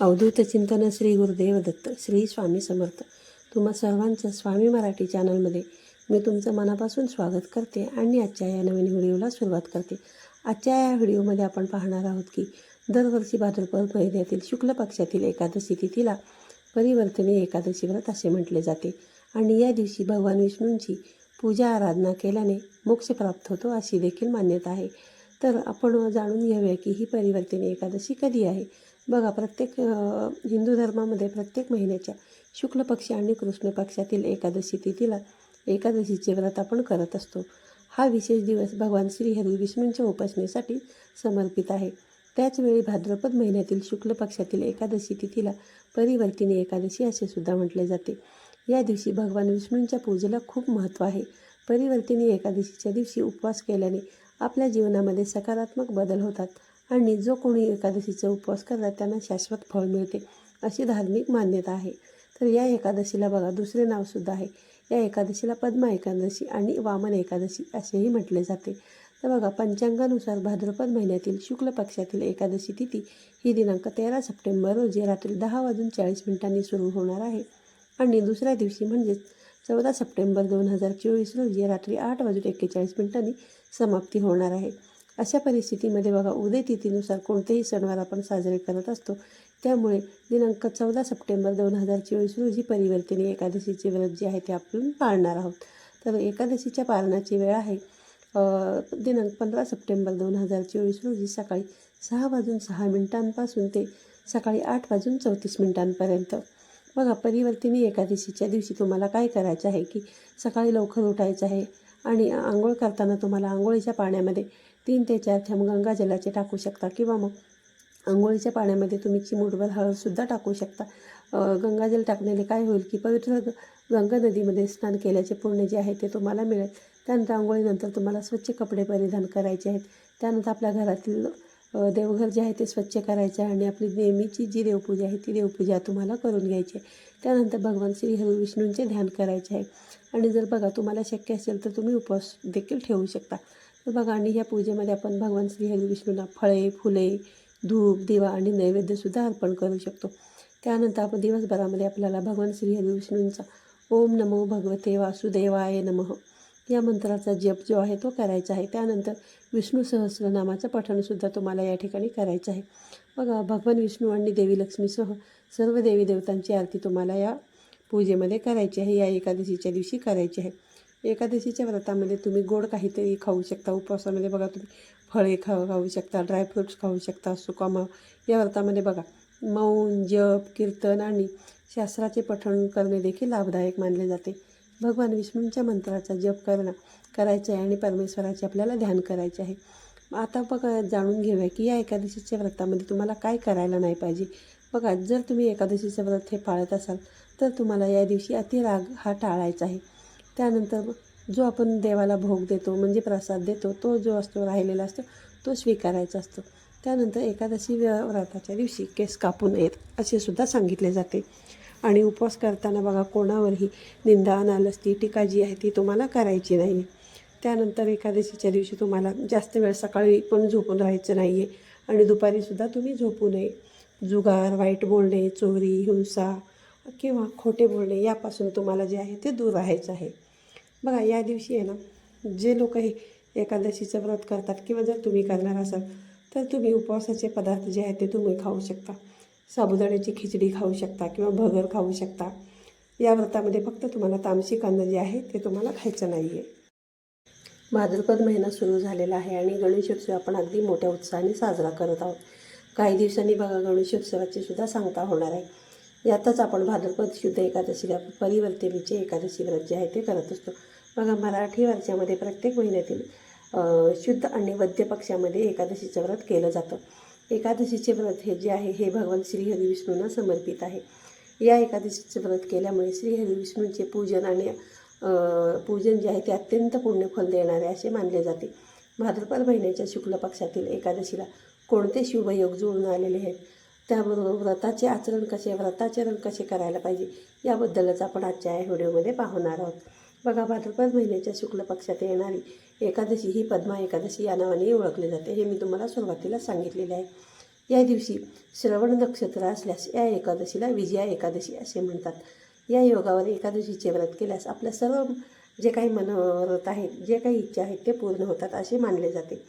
अवधूत चिंतन श्री गुरुदेव दत्त श्री स्वामी समर्थ. तुम्हा सर्वांचं स्वामी मराठी चॅनलमध्ये मी तुमचं मनापासून स्वागत करते आणि आजच्या या नवीन व्हिडिओला सुरुवात करते. आजच्या या व्हिडिओमध्ये आपण पाहणार आहोत की दरवर्षी भाद्रपद महिन्यातील शुक्ल पक्षातील एकादशी तिथीला परिवर्तनीय एकादशी व्रत असे म्हटले जाते आणि या दिवशी भगवान विष्णूंची पूजा आराधना केल्याने मोक्ष प्राप्त होतो अशी देखील मान्यता आहे. तर आपण जाणून घेऊया की ही परिवर्तनीय एकादशी कधी आहे? बघा प्रत्येक हिंदू धर्मामध्ये प्रत्येक महिन्याच्या शुक्ल पक्ष आणि कृष्ण पक्षातील एकादशी तिथीला एकादशीचे व्रत आपण करत असतो. हा विशेष दिवस भगवान श्रीहरी विष्णूंच्या उपासनेसाठी समर्पित आहे. त्याचवेळी भाद्रपद महिन्यातील शुक्ल पक्षातील एकादशी तिथीला परिवर्तिनी एकादशी असे सुद्धा म्हटले जाते. या दिवशी भगवान विष्णूंच्या पूजेला खूप महत्त्व आहे. परिवर्तिनी एकादशीच्या दिवशी उपवास केल्याने आपल्या जीवनामध्ये सकारात्मक बदल होतात. आणि जो कोणी एकादशीचा उपवास करतात त्यांना शाश्वत फळ मिळते अशी धार्मिक मान्यता आहे. तर या एकादशीला बघा दुसरे नावसुद्धा आहे. या एकादशीला पद्मा एकादशी आणि वामन एकादशी असेही म्हटले जाते. तर बघा पंचांगानुसार भाद्रपद महिन्यातील शुक्ल पक्षातील एकादशी तिथी ही दिनांक तेरा सप्टेंबर रोजी रात्री दहा वाजून चाळीस मिनिटांनी सुरू होणार आहे. आणि दुसऱ्या दिवशी म्हणजेच चौदा सप्टेंबर दोन हजार चोवीस रोजी रात्री आठ वाजून एक्केचाळीस मिनिटांनी समाप्ती होणार आहे. अशा परिस्थितीमध्ये बघा उदय तिथीनुसार कोणतेही सणवार आपण साजरे करत असतो. त्यामुळे दिनांक चौदा सप्टेंबर दोन हजार चोवीस रोजी परिवर्तनीय एकादशीचे व्रत जे आहे ते आपण पाळणार आहोत. तर एकादशीच्या पालनाची वेळ आहे दिनांक पंधरा सप्टेंबर दोन हजार चोवीस रोजी सकाळी सहा वाजून सहा मिनिटांपासून ते सकाळी आठ वाजून चौतीस मिनिटांपर्यंत. बघा परिवर्तिनी एकादशीच्या दिवशी तुम्हाला काय करायचं आहे की सकाळी लवकर उठायचं आहे आणि आंघोळ करताना तुम्हाला आंघोळीच्या पाण्यामध्ये तीन ते चार थेंब गंगाजलाचे टाकू शकता किंवा मग आंघोळीच्या पाण्यामध्ये तुम्ही चिमूटभर हळदसुद्धा टाकू शकता. गंगाजल टाकण्याने काय होईल की पवित्र ग- गंगा नदीमध्ये स्नान केल्याचे पुण्य जे आहे ते तुम्हाला मिळेल. त्यानंतर आंघोळीनंतर तुम्हाला स्वच्छ कपडे परिधान करायचे आहेत. त्यानंतर आपल्या घरातील देवघर जे आहे ते स्वच्छ करायचे आहे आणि आपली नेहमीची जी देवपूजा आहे ती देवपूजा तुम्हाला करून घ्यायची आहे. त्यानंतर भगवान श्री हरी विष्णूंचे ध्यान करायचे आहे. आणि जर बघा तुम्हाला शक्य असेल तर तुम्ही उपवास देखील ठेवू शकता. तर बघा आणि ह्या पूजेमध्ये आपण भगवान श्री हरी विष्णूंना फळे फुले धूप दिवा आणि नैवेद्यसुद्धा अर्पण करू शकतो. त्यानंतर आपण दिवसभरामध्ये आपल्याला भगवान श्री हरी विष्णूंचा ओम नमो भगवते वासुदेवाय नमः या मंत्राचा जप जो आहे तो करायचा आहे. त्यानंतर विष्णू सहस्रनामाचं पठणसुद्धा तुम्हाला या ठिकाणी करायचं आहे. बघा भगवान विष्णू आणि देवी लक्ष्मीसह सर्व देवी देवतांची आरती तुम्हाला या पूजेमध्ये करायची आहे या एकादशीच्या दिवशी करायची आहे. एकादशीच्या व्रतामध्ये तुम्ही गोड काहीतरी खाऊ शकता उपवासामध्ये बघा तुम्ही फळे खा खाऊ शकता ड्रायफ्रूट्स खाऊ शकता सुकामाव. या व्रतामध्ये बघा मौन जप कीर्तन आणि शास्त्राचे पठण करणे देखील लाभदायक मानले जाते. भगवान विष्णूंच्या मंत्राचा जप करणं करायचं आहे आणि परमेश्वराचे आपल्याला ध्यान करायचे आहे. आता बघा जाणून घेऊया की या एकादशीच्या व्रतामध्ये तुम्हाला काय करायला नाही पाहिजे. बघा जर तुम्ही एकादशीचं व्रत हे पाळत असाल तर तुम्हाला या दिवशी अतिराग हा टाळायचा आहे. त्यानंतर जो आपण देवाला भोग देतो म्हणजे प्रसाद देतो तो जो असतो राहिलेला असतो तो स्वीकारायचा असतो. त्यानंतर एकादशी व्रताच्या दिवशी केस कापू नयेत असे सुद्धा सांगितले जाते. आणि उपवास करताना बघा कोणावरही निंदा नालस्ती टीका जी आहे ती तुम्हाला करायची नाही त्यानंतर एकादशीच्या दिवशी तुम्हाला जास्त वेळ सकाळी पण झोपून राहायचं नाही आहे आणि दुपारीसुद्धा तुम्ही झोपू नये. जुगार वाईट बोलणे चोरी हिंसा किंवा खोटे बोलणे यापासून तुम्हाला जे आहे ते दूर राहायचं आहे. बघा या दिवशी आहे ना जे लोक हे एकादशीचं व्रत करतात किंवा जर तुम्ही करणार असाल तर तुम्ही उपवासाचे पदार्थ जे आहेत ते तुम्ही खाऊ शकता. साबुदाण्याची खिचडी खाऊ शकता किंवा भगर खाऊ शकता. या व्रतामध्ये फक्त तुम्हाला तामसिक अन्न जे आहे ते तुम्हाला खायचं नाही आहे भाद्रपद महिना सुरू झालेला आहे आणि गणेशोत्सव आपण अगदी मोठ्या उत्साहाने साजरा करत आहोत. काही दिवसांनी बघा गणेशोत्सवाची सुद्धा सांगता होणार आहे. यातच आपण भाद्रपद शुद्ध एकादशीला परिवर्तनीचे एकादशी व्रत जे आहे ते करत असतो. बघा मराठी वर्षामध्ये प्रत्येक महिन्यातील शुद्ध आणि वद्य पक्षामध्ये एकादशीचं व्रत केलं जातं. एकादशीचे व्रत हे जे आहे हे भगवान श्रीहरी विष्णूंना समर्पित आहे. या एकादशीचे व्रत केल्यामुळे श्रीहरी विष्णूंचे पूजन आणि पूजन जे आहे ते अत्यंत पुण्यफल देणारे असे मानले जाते. भाद्रपद महिन्याच्या शुक्ल पक्षातील एकादशीला कोणते शुभयोग जुळून आलेले आहेत? त्याबरोबर व्रताचे आचरण कसे व्रताचरण कसे करायला पाहिजे? याबद्दलच आपण आजच्या या व्हिडिओमध्ये पाहणार आहोत. बघा भाद्रपद महिन्याच्या शुक्ल पक्षात येणारी एकादशी ही पद्मा एकादशी या नावाने ओळखली जाते. हे मी तुम्हाला सुरुवातीला सांगितलेले आहे. या दिवशी श्रवण नक्षत्र असल्यास या एकादशीला विजया एकादशी असे म्हणतात. या योगावर एकादशीचे व्रत केल्यास आपल्या सर्व जे काही मनोरथ आहेत जे काही इच्छा आहेत ते पूर्ण होतात असे मानले जाते.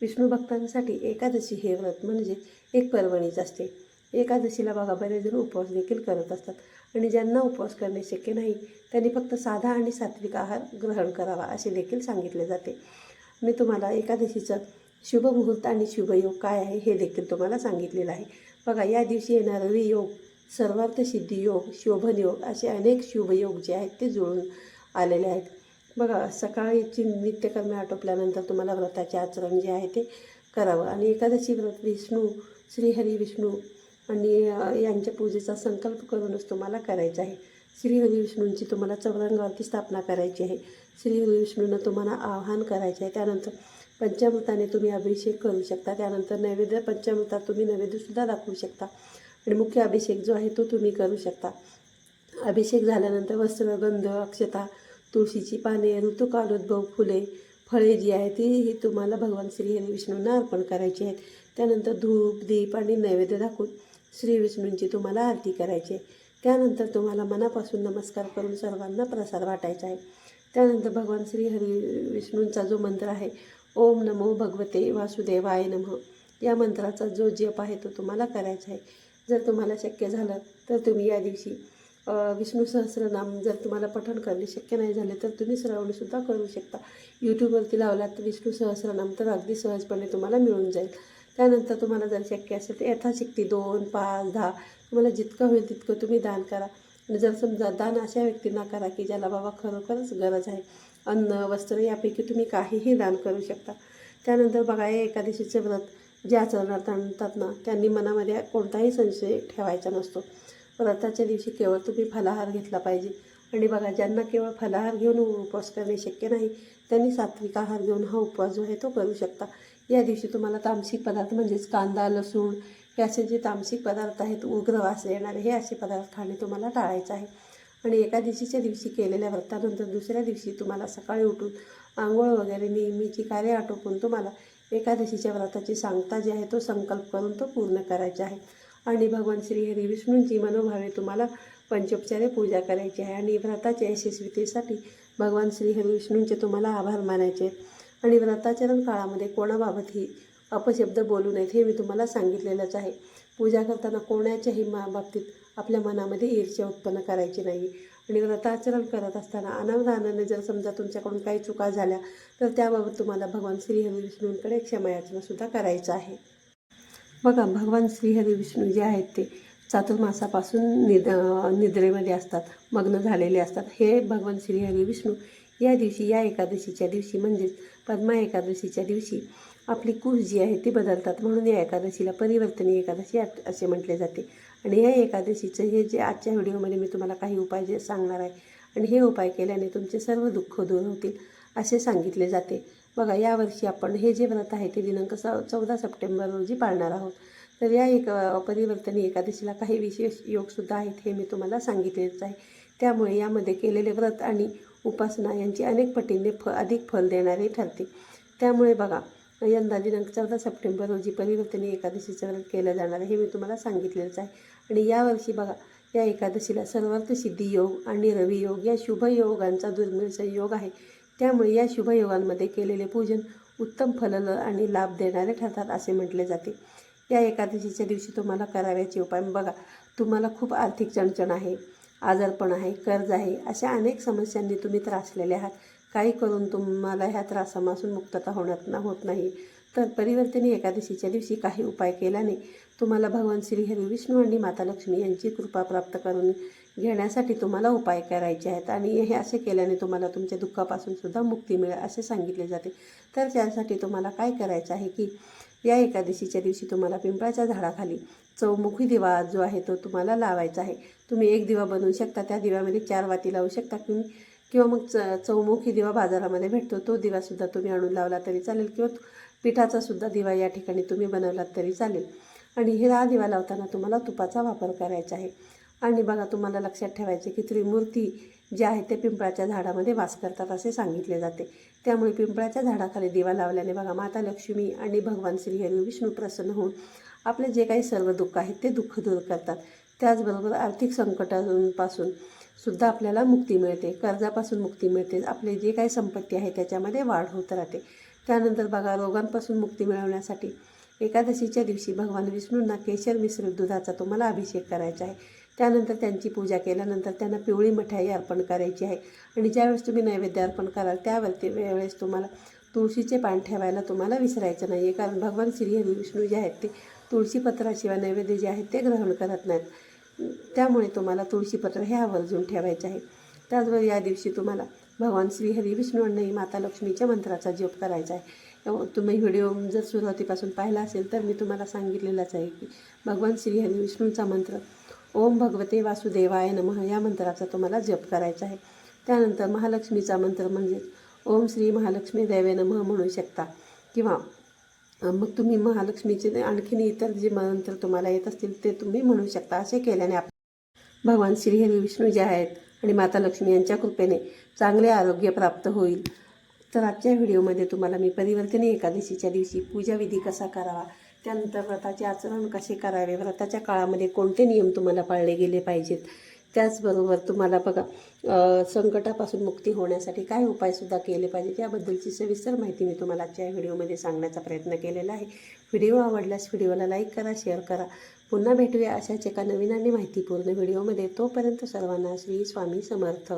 विष्णू भक्तांसाठी एकादशी हे व्रत म्हणजे एक पर्वणीच असते. एकादशीला बघा बरेच जण उपवास देखील करत असतात. आणि ज्यांना उपवास करणे शक्य नाही त्यांनी फक्त साधा आणि सात्विक आहार ग्रहण करावा असे देखील सांगितले जाते. मी तुम्हाला एकादशीचं शुभ मुहूर्त आणि शुभयोग काय आहे हे देखील तुम्हाला सांगितलेलं आहे. बघा या दिवशी येणार रवियोग सर्वार्थ सिद्धी योग असे अनेक शुभयोग जे आहेत ते जुळून आलेले आहेत. बघा सकाळीची नित्यकर्मे आटोपल्यानंतर तुम्हाला व्रताचे आचरण जे आहे ते करावं. आणि एकादशी व्रत विष्णू श्रीहरी विष्णू आणि यांच्या पूजेचा संकल्प करूनच तुम्हाला करायचा आहे. श्रीहरी विष्णूंची तुम्हाला चौरंगावरती स्थापना करायची आहे. श्रीहरी विष्णूंना तुम्हाला आवाहन करायचे आहे. त्यानंतर पंचामृताने तुम्ही अभिषेक करू शकता. त्यानंतर नैवेद्य पंचामृतात तुम्ही नैवेद्यसुद्धा दाखवू शकता. आणि मुख्य अभिषेक जो आहे तो तुम्ही करू शकता. अभिषेक झाल्यानंतर वस्त्र गंध अक्षता तुळशीची पाने ऋतुकालोद्भव फुले फळे जी आहेत ती ही तुम्हाला भगवान श्री हरी विष्णूंना अर्पण करायची आहेत. त्यानंतर धूप दीप आणि नैवेद्य दाखवून श्री विष्णूंची तुम्हाला आरती करायची आहे. त्यानंतर तुम्हाला मनापासून नमस्कार करून सर्वांना प्रसाद वाटायचा आहे. त्यानंतर भगवान श्री हरी विष्णूंचा जो मंत्र आहे ओम नमो भगवते वासुदेवाय नमः या मंत्राचा जो जप आहे तो तुम्हाला करायचा आहे. जर तुम्हाला शक्य झालं तर तुम्ही या दिवशी विष्णू सहस्रनाम जर तुम्हाला पठण करणे शक्य नाही झाले तर तुम्ही श्रवणसुद्धा करू शकता. यूट्यूबवरती लावलात तर विष्णू सहस्रनाम तर अगदी सहजपणे तुम्हाला मिळून जाईल. त्यानंतर तुम्हाला जर शक्य असेल तर यथाशक्ती दोन पाच दहा तुम्हाला जितकं होईल तितकं तुम्ही दान करा. आणि जर समजा दान अशा व्यक्तींना करा की ज्याला बाबा खरोखरच गरज आहे. अन्न वस्त्र यापैकी तुम्ही काहीही दान करू शकता. त्यानंतर बघा हे एकादशीचे व्रत जे आचरणार आणतात ना त्यांनी मनामध्ये कोणताही संशय ठेवायचा नसतो. व्रताच्या दिवशी केवळ तुम्ही फलाहार घेतला पाहिजे. आणि बघा ज्यांना केवळ फलाहार घेऊन उपवास करणे शक्य नाही त्यांनी सात्विक आहार घेऊन हा उपवास जो आहे तो करू शकता. या दिवशी तुम्हाला तामसिक पदार्थ म्हणजेच कांदा लसूण हे असे जे तामसिक पदार्थ आहेत उग्र वास येणारे हे असे पदार्थ खाणे तुम्हाला टाळायचं आहे. आणि एकादशीच्या दिवशी केलेल्या व्रतानंतर दुसऱ्या दिवशी तुम्हाला सकाळी उठून आंघोळ वगैरे नेहमीची कार्य आटोपून तुम्हाला एकादशीच्या व्रताची सांगता जी आहे तो संकल्प करून तो पूर्ण करायचा आहे. आणि भगवान श्री हरी विष्णूंची मनोभावे तुम्हाला पंचोपचारे पूजा करायची आहे. आणि व्रताच्या यशस्वीतेसाठी भगवान श्रीहरी विष्णूंचे तुम्हाला आभार मानायचे आहेत. आणि व्रताचरण काळामध्ये कोणाबाबतही अपशब्द बोलू नयेत हे मी तुम्हाला सांगितलेलंच आहे. पूजा करताना कोणाच्याही मा बाबतीत आपल्या मनामध्ये ईर्ष्या उत्पन्न करायची नाही. आणि व्रताचरण करत असताना अनावधानाने जर समजा तुमच्याकडून काही चुका झाल्या तर त्याबाबत तुम्हाला भगवान श्रीहरी विष्णूंकडे क्षमायाचनासुद्धा करायचं आहे. बघा भगवान श्रीहरी विष्णू जे आहेत ते चातुर्मासापासून निद निद्रेमध्ये असतात मग्न झालेले असतात. हे भगवान श्रीहरी विष्णू या दिवशी या एकादशीच्या दिवशी म्हणजेच पद्मा एकादशीच्या दिवशी आपली कुश जी आहे ती बदलतात. म्हणून या एकादशीला परिवर्तनीय एकादशी असे म्हटले जाते. आणि या एकादशीचं हे जे आजच्या व्हिडिओमध्ये मी तुम्हाला काही उपाय जे सांगणार आहे आणि हे उपाय केल्याने तुमचे सर्व दुःख दूर होतील असे सांगितले जाते. बघा यावर्षी आपण हे जे व्रत आहे ते दिनांक स चौदा सप्टेंबर रोजी पाळणार आहोत. तर या एक परिवर्तनी परिवर्तनीय एकादशीला काही विशेष योगसुद्धा आहेत हे मी तुम्हाला सांगितलेच आहे. त्यामुळे यामध्ये केलेले व्रत आणि उपासना यांची अनेक पटींनी फ अधिक फल देणारे ठरते. त्यामुळे बघा यंदा दिनांक चौदा सप्टेंबर रोजी परिवर्तनी एकादशीचं व्रत केलं जाणार आहे हे मी तुम्हाला सांगितलेलंच आहे. आणि यावर्षी बघा या एकादशीला सर्वार्थ सिद्धी योग आणि रवियोग या शुभ योगांचा दुर्मिळ संयोग आहे. त्यामुळे या शुभयोगांमध्ये केलेले पूजन उत्तम फलल आणि लाभ देणारे ठरतात असे म्हटले जाते. या एकादशीच्या दिवशी तुम्हाला करावयाचे उपाय बघा तुम्हाला खूप आर्थिक चणचण आहे. आजारपण आहे कर्ज आहे अशा अनेक समस्यांनी तुम्ही त्रासलेले आहात. काही करून तुम्हाला ह्या त्रासापासून मुक्तता होणार ना होत नाही. तर परिवर्तनी एकादशीच्या दिवशी काही उपाय केल्याने तुम्हाला भगवान श्रीहरी विष्णू आणि माता लक्ष्मी यांची कृपा प्राप्त करून घेण्यासाठी तुम्हाला उपाय करायचे आहेत आणि हे असे केल्याने तुम्हाला तुमच्या दुःखापासून सुद्धा मुक्ती मिळेल असे सांगितले जाते. तर त्यासाठी तुम्हाला काय करायचं आहे की या एकादशीच्या दिवशी तुम्हाला पिंपळाच्या झाडाखाली चौमुखी दिवा जो आहे तो तुम्हाला लावायचा आहे. तुम्ही एक दिवा बनवू शकता त्या दिव्यामध्ये चार वाती लावू शकता तुम्ही किंवा मग च चौमुखी दिवा बाजारामध्ये भेटतो तो दिवासुद्धा तुम्ही आणून लावला तरी चालेल किंवा पिठाचा सुद्धा दिवा या ठिकाणी तुम्ही बनवलात तरी चालेल. आणि हे हा दिवा लावताना तुम्हाला तुपाचा वापर करायचा आहे. आणि बघा तुम्हाला लक्षात ठेवायचे की त्रिमूर्ती जे आहे ते पिंपळाच्या झाडामध्ये वास करतात असे सांगितले जाते. त्यामुळे पिंपळाच्या झाडाखाली दिवा लावल्याने बघा माता लक्ष्मी आणि भगवान श्रीहरी विष्णू प्रसन्न होऊन आपले जे काही सर्व दुःख आहेत ते दुःख दूर करतात. त्याचबरोबर आर्थिक संकटांपासून सुद्धा आपल्याला मुक्ती मिळते. कर्जापासून मुक्ती मिळते. आपले जे काही संपत्ती आहे त्याच्यामध्ये वाढ होत राहते. त्यानंतर बघा रोगांपासून मुक्ती मिळवण्यासाठी एकादशीच्या दिवशी भगवान विष्णूंना केशर मिश्रित दुधाचा तुम्हाला अभिषेक करायचा आहे. त्यानंतर त्यांची पूजा केल्यानंतर त्यांना पिवळी मिठाई अर्पण करायची आहे. आणि ज्यावेळेस तुम्ही नैवेद्य अर्पण कराल त्यावरती वेळेस तुम्हाला तुळशीचे पान ठेवायला तुम्हाला विसरायचं नाही आहे कारण भगवान श्री हरी विष्णू जे आहेत ते तुळशीपत्राशिवाय नैवेद्य जे आहेत ते ग्रहण करत नाहीत. त्यामुळे तुम्हाला तुळशीपत्र हे आवर्जून ठेवायचे आहे. त्याचबरोबर या दिवशी तुम्हाला भगवान श्री हरी विष्णूंनाही माता लक्ष्मीच्या मंत्राचा जप करायचा आहे. तुम्ही व्हिडिओ जर सुरुवातीपासून पाहिला असेल तर मी तुम्हाला सांगितलेलंच आहे की भगवान श्री हरी विष्णूंचा मंत्र ओम भगवते वासुदेवाय नमः. या मंत्राचा तुम्हाला जप करायचा आहे. त्यानंतर महालक्ष्मीचा मंत्र म्हणजेच ओम श्री महालक्ष्मी देवे नमः म्हणू शकता. किंवा मग तुम्ही महालक्ष्मीचे आणखीन इतर जे मंत्र तुम्हाला येत असतील ते तुम्ही म्हणू शकता. असे केल्याने आप भगवान श्रीहरी विष्णू जे आहेत आणि माता लक्ष्मी यांच्या कृपेने चांगले आरोग्य प्राप्त होईल. तर आजच्या व्हिडिओमध्ये तुम्हाला मी परिवर्तनी एकादशीच्या दिवशी पूजाविधी कसा करावा त्यानंतर व्रताचे आचरण कसे करावे? व्रताच्या काळामध्ये कोणते नियम तुम्हाला पाळले गेले पाहिजेत? त्याचबरोबर तुम्हाला बघा संकटापासून मुक्ती होण्यासाठी काय उपायसुद्धा केले पाहिजेत? याबद्दलची सविस्तर माहिती मी तुम्हाला आजच्या व्हिडिओमध्ये सांगण्याचा प्रयत्न केलेला आहे. व्हिडिओ आवडल्यास व्हिडिओला लाईक करा शेअर करा. पुन्हा भेटूया अशाच एका नवीन आणि माहितीपूर्ण व्हिडिओमध्ये. तोपर्यंत सर्वांना श्री स्वामी समर्थ.